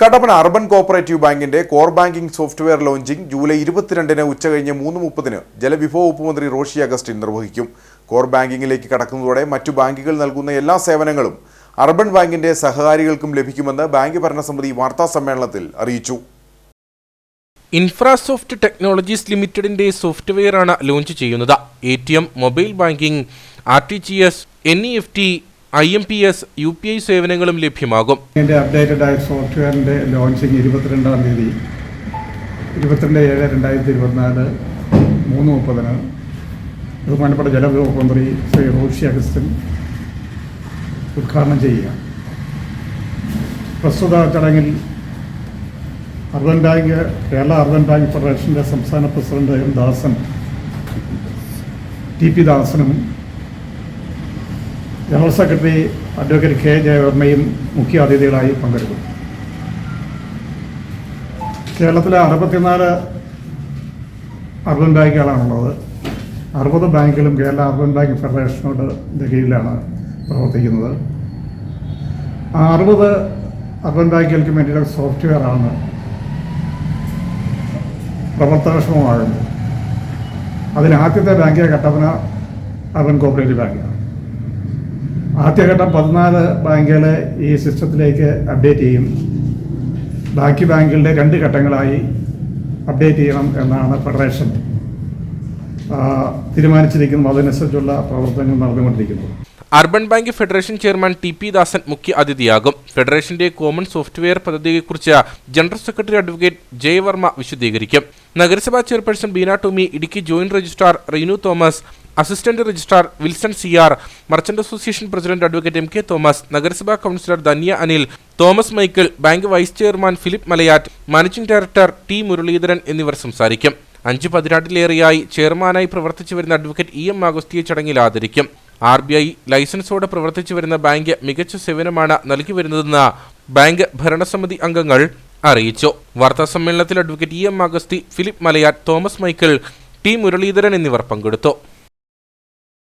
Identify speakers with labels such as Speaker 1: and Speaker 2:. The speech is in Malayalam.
Speaker 1: കട്ടപ്പന അർബൻ കോപ്പറേറ്റീവ് ബാങ്കിന്റെ core banking software launching July ഇരുപത്തിരണ്ടിന് ഉച്ചകഴിഞ്ഞ് മൂന്ന് മുപ്പതിന് ജലവിഭവ വകുപ്പ് മന്ത്രി റോഷി അഗസ്റ്റിൻ നിർവഹിക്കും. കോർ ബാങ്കിങ്ങിലേക്ക് കടക്കുന്നതോടെ മറ്റു ബാങ്കുകൾ നൽകുന്ന എല്ലാ സേവനങ്ങളും അർബൻ ബാങ്കിന്റെ സഹകാരികൾക്കും ലഭിക്കുമെന്ന് ബാങ്ക് ഭരണസമിതി വാർത്താ സമ്മേളനത്തിൽ അറിയിച്ചു.
Speaker 2: ഇൻഫ്രാസോഫ്റ്റ് ടെക്നോളജീസ് ലിമിറ്റഡിന്റെ സോഫ്റ്റ്വെയറാണ് ലോഞ്ച് ചെയ്യുന്നത്. A T M mobile banking R T G S N E F T I M P S U P I സേവനങ്ങളും ലഭ്യമാകും.
Speaker 3: ഇതിന്റെ അപ്ഡേറ്റഡ് ആയ സോഫ്റ്റ്വെയറിന്റെ ലോഞ്ചിങ് ഇരുപത്തിരണ്ടാം തീയതി. ഇരുപത്തിരണ്ട് ഏഴ് രണ്ടായിരത്തി ഇരുപത്തിനാല് മൂന്ന് മുപ്പതിന്. ബഹുമാനപ്പെട്ട ജലവകുപ്പ് മന്ത്രി ശ്രീ റോഷി അഗസ്റ്റിൻ ഉദ്ഘാടനം ചെയ്യുക. പ്രസ്തുത ചടങ്ങിൽ urban bank Kerala urban bank ഫെഡറേഷന്റെ സംസ്ഥാന president M Dasan T P ദാസനും general secretary advocate K ജയവർമ്മയും മുഖ്യ അതിഥികളായി പങ്കെടുക്കും. കേരളത്തിലെ അറുപത്തിനാല് അർബൻ ബാങ്കുകളാണുള്ളത്. അറുപത് ബാങ്കുകളും കേരള അർബൻ ബാങ്ക് ഫെഡറേഷനോട് കീഴിലാണ് പ്രവർത്തിക്കുന്നത്. ആ അറുപത് അർബൻ ബാങ്കുകൾക്ക് വേണ്ടിയുള്ള സോഫ്റ്റ്വെയറാണ് പ്രവർത്തനക്ഷമമാകുന്നത്. അതിന് ആദ്യത്തെ ബാങ്ക് കട്ടപ്പന അർബൻ കോപ്പറേറ്റീവ് ബാങ്കാണ്. ആദ്യഘട്ടം പതിനാല് ബാങ്കുകളെ ഈ സിസ്റ്റത്തിലേക്ക് അപ്ഡേറ്റ് ചെയ്യും. ബാക്കി ബാങ്കുകളുടെ രണ്ട് ഘട്ടങ്ങളായി അപ്ഡേറ്റ് ചെയ്യണം എന്നാണ് ഫെഡറേഷൻ തീരുമാനിച്ചിരിക്കുന്നത്. അതനുസരിച്ചുള്ള പ്രവർത്തനങ്ങൾ നടന്നുകൊണ്ടിരിക്കുന്നത്
Speaker 2: urban bank federation chairman T P Dasan മുഖ്യ അതിഥിയാകും. ഫെഡറേഷന്റെ കോമൺ സോഫ്റ്റ്വെയർ പദ്ധതിയെക്കുറിച്ച് ജനറൽ സെക്രട്ടറി അഡ്വക്കേറ്റ് ജയവർമ്മ വിശദീകരിക്കും. നഗരസഭാ chairperson Beena Tomy Idukki joint registrar Reenu Thomas assistant registrar Wilson C R merchant association president advocate M K Thomas നഗരസഭാ councillor Dhanya Anil Thomas Michael bank vice chairman Philip Malayatt managing director T Muraleedharan എന്നിവർ സംസാരിക്കും. അഞ്ചു പതിനാട്ടിലേറെയായി ചെയർമാനായി പ്രവർത്തിച്ചു വരുന്ന അഡ്വക്കേറ്റ് ഇ എം ആഗസ്തിയെ ചടങ്ങിൽ ആദരിക്കും. ആർ ബി ഐ ലൈസൻസോടെ പ്രവർത്തിച്ചു വരുന്ന ബാങ്ക് മികച്ച സേവനമാണ് നൽകി വരുന്നതെന്ന് ബാങ്ക് ഭരണസമിതി അംഗങ്ങൾ അറിയിച്ചു. വാർത്താ സമ്മേളനത്തിൽ advocate E M Agasthi Philip Malayar Thomas Michael T Muraleedharan എന്നിവർ പങ്കെടുത്തു.